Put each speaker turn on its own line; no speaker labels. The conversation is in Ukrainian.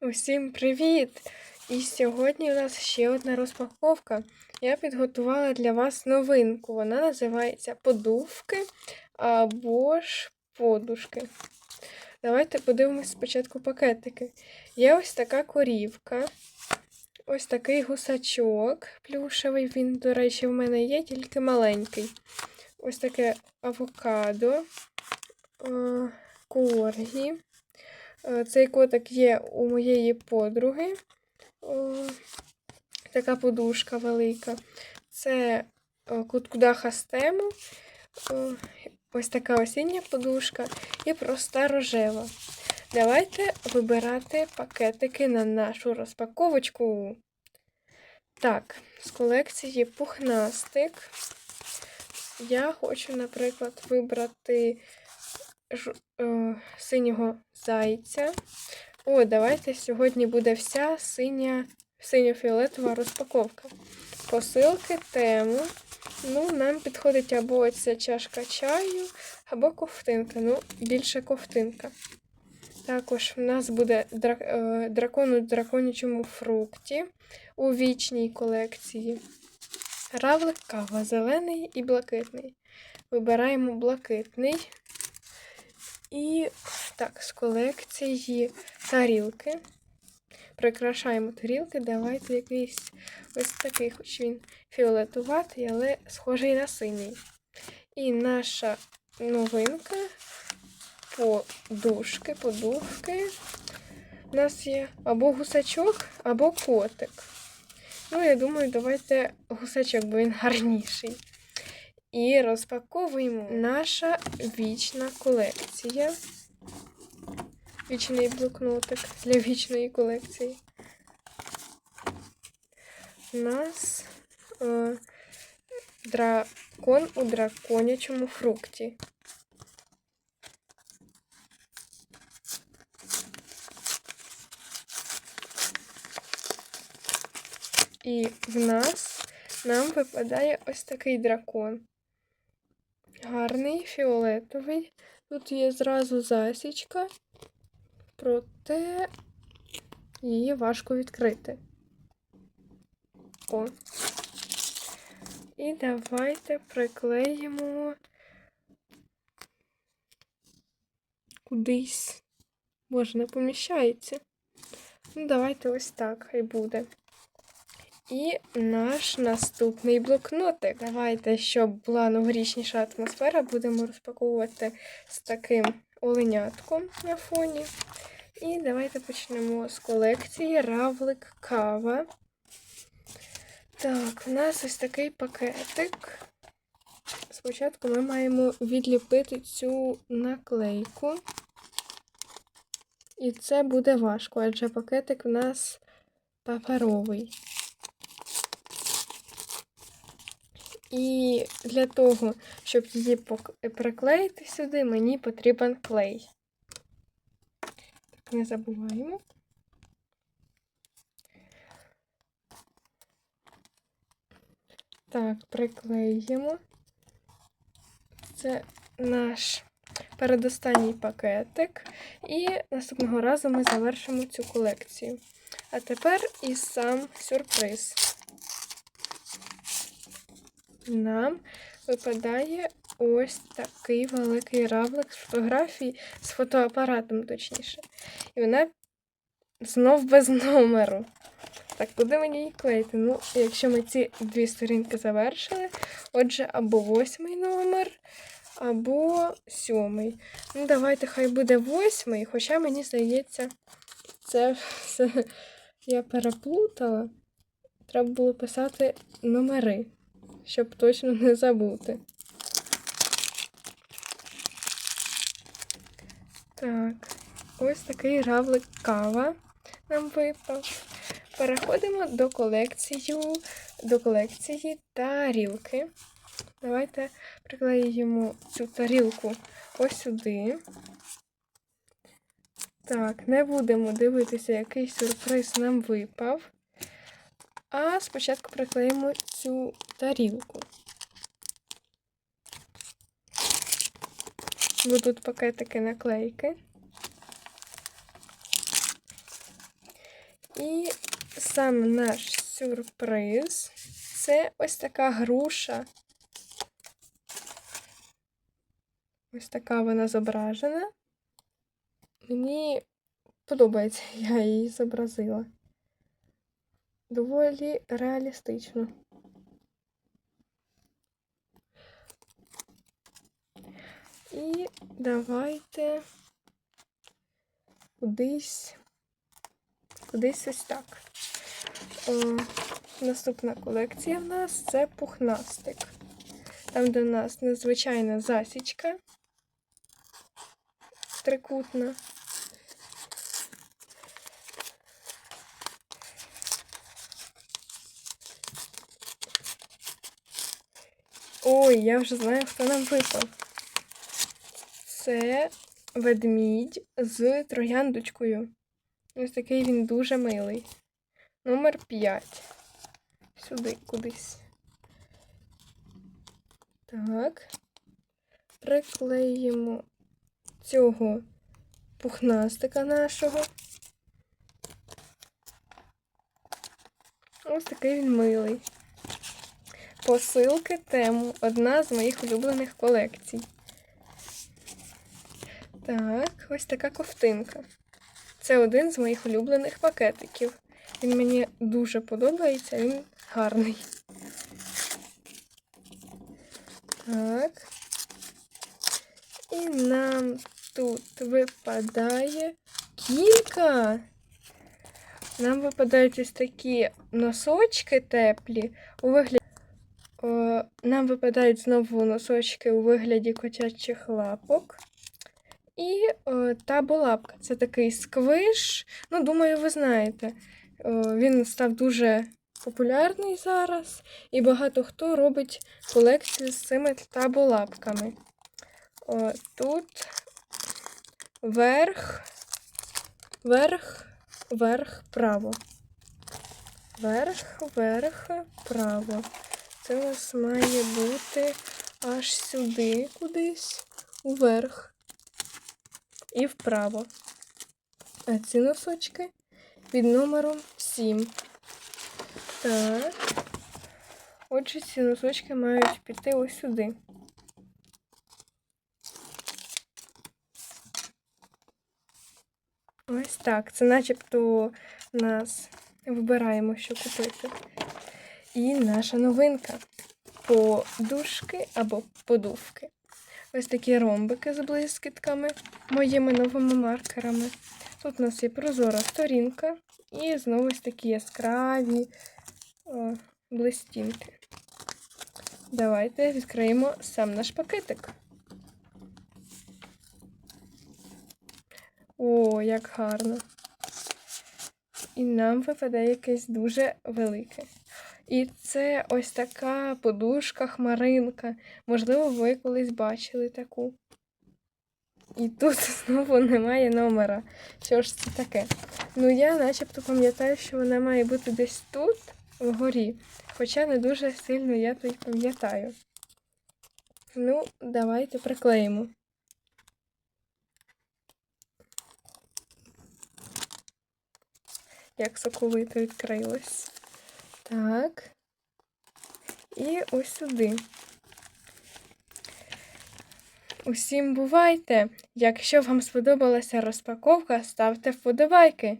Усім привіт! І сьогодні у нас ще одна розпаковка. Я підготувала для вас новинку. Вона називається подувки або ж подушки. Давайте подивимось спочатку пакетики. Є ось така корівка, ось такий гусачок плюшевий. Він, до речі, в мене є, тільки маленький. Ось таке авокадо, е, коргі. Е, Цей котик є у моєї подруги. О, така подушка велика. Це е, куткудаха стему. Ось така осіння подушка і проста рожева. Давайте вибирати пакетики на нашу розпаковочку. Так, з колекції пухнастик. Я хочу, наприклад, вибрати ж, е, синього зайця. О, давайте сьогодні буде вся синя, синьо-фіолетова розпаковка. Посилки тему. Ну, нам підходить або ця чашка чаю, або ковтинка. Ну, більше ковтинка. Також в нас буде е, дракон у драконячому фрукті у вічній колекції. Равлик кава, зелений і блакитний. Вибираємо блакитний. І так, з колекції тарілки. Прикрашаємо тарілки. Давайте якийсь ось такий, хоч він фіолетуватий, але схожий на синій. І наша новинка подушки, подушки. У нас є або гусачок, або котик. Ну, я думаю, давайте гусачок, бо він гарніший. І розпаковуємо наша вічна колекція. Вічний блокнотик для вічної колекції. У нас е, дракон у драконячому фрукті. І в нас нам випадає ось такий дракон. Гарний, фіолетовий. Тут є зразу засічка, проте її важко відкрити. О. І давайте приклеїмо кудись. Може, не поміщається. Ну, давайте ось так хай буде. І наш наступний блокнотик. Давайте, щоб була новорічніша атмосфера, будемо розпаковувати з таким оленятком на фоні. І давайте почнемо з колекції Равлик Кава. Так, у нас ось такий пакетик. Спочатку ми маємо відліпити цю наклейку. І це буде важко, адже пакетик у нас паперовий. І для того, щоб її приклеїти сюди, мені потрібен клей. Так, не забуваємо. Так, приклеїмо. Це наш передостанній пакетик. І наступного разу ми завершимо цю колекцію. А тепер і сам сюрприз нам випадає ось такий великий равлик з фотографії, з фотоапаратом, точніше. І вона знов без номеру. Так, куди мені її клеїти? Ну, якщо ми ці дві сторінки завершили, отже, або восьмий номер, або сьомий. Ну, давайте хай буде восьмий, хоча мені здається, це все я переплутала. Треба було писати номери щоб точно не забути. Так, ось такий равлик кава нам випав. Переходимо до колекції, до колекції тарілки. Давайте приклеїмо цю тарілку ось сюди. Так, не будемо дивитися, який сюрприз нам випав. А спочатку приклеїмо цю тарілку. Будуть пакетики наклейки. І сам наш сюрприз. Це ось така груша. Ось така вона зображена. Мені подобається, я її зобразила. Доволі реалістично. І давайте кудись, кудись ось так. О, наступна колекція в нас це пухнастик. Там, де у нас незвичайна засічка трикутна. Ой, я вже знаю, хто нам випав. Це ведмідь з трояндочкою. Ось такий він дуже милий. Номер 5. Сюди кудись. Так. Приклеїмо цього пухнастика нашого. Ось такий він милий. Посилки тему одна з моїх улюблених колекцій. Так, ось така ковтинка. Це один з моїх улюблених пакетиків. Він мені дуже подобається, він гарний. Так. І нам тут випадає кілька. Нам випадають ось такі носочки теплі у вигляді. Нам випадають знову носочки у вигляді котячих лапок. І о, таболапка. Це такий сквиш. Ну, думаю, ви знаєте. О, він став дуже популярний зараз, і багато хто робить колекцію з цими таболапками. О, тут верх, верх, верх, право. Верх, верх, право. Це у нас має бути аж сюди кудись, уверх і вправо. А ці носочки під номером 7. Так. Отже, ці носочки мають піти ось сюди. Ось так. Це начебто нас вибираємо, що купити. І наша новинка. Подушки або подувки. Ось такі ромбики з блискітками, моїми новими маркерами. Тут у нас є прозора сторінка і знову ось такі яскраві о, блистінки. Давайте відкриємо сам наш пакетик. О, як гарно. І нам випадає якесь дуже велике. І це ось така подушка хмаринка. Можливо, ви колись бачили таку. І тут знову немає номера. Що ж це таке? Ну, я начебто пам'ятаю, що вона має бути десь тут, вгорі. Хоча не дуже сильно я то й пам'ятаю. Ну, давайте приклеїмо. Як соковито відкрилось. Так. І ось сюди. Усім бувайте! Якщо вам сподобалася розпаковка, ставте вподобайки.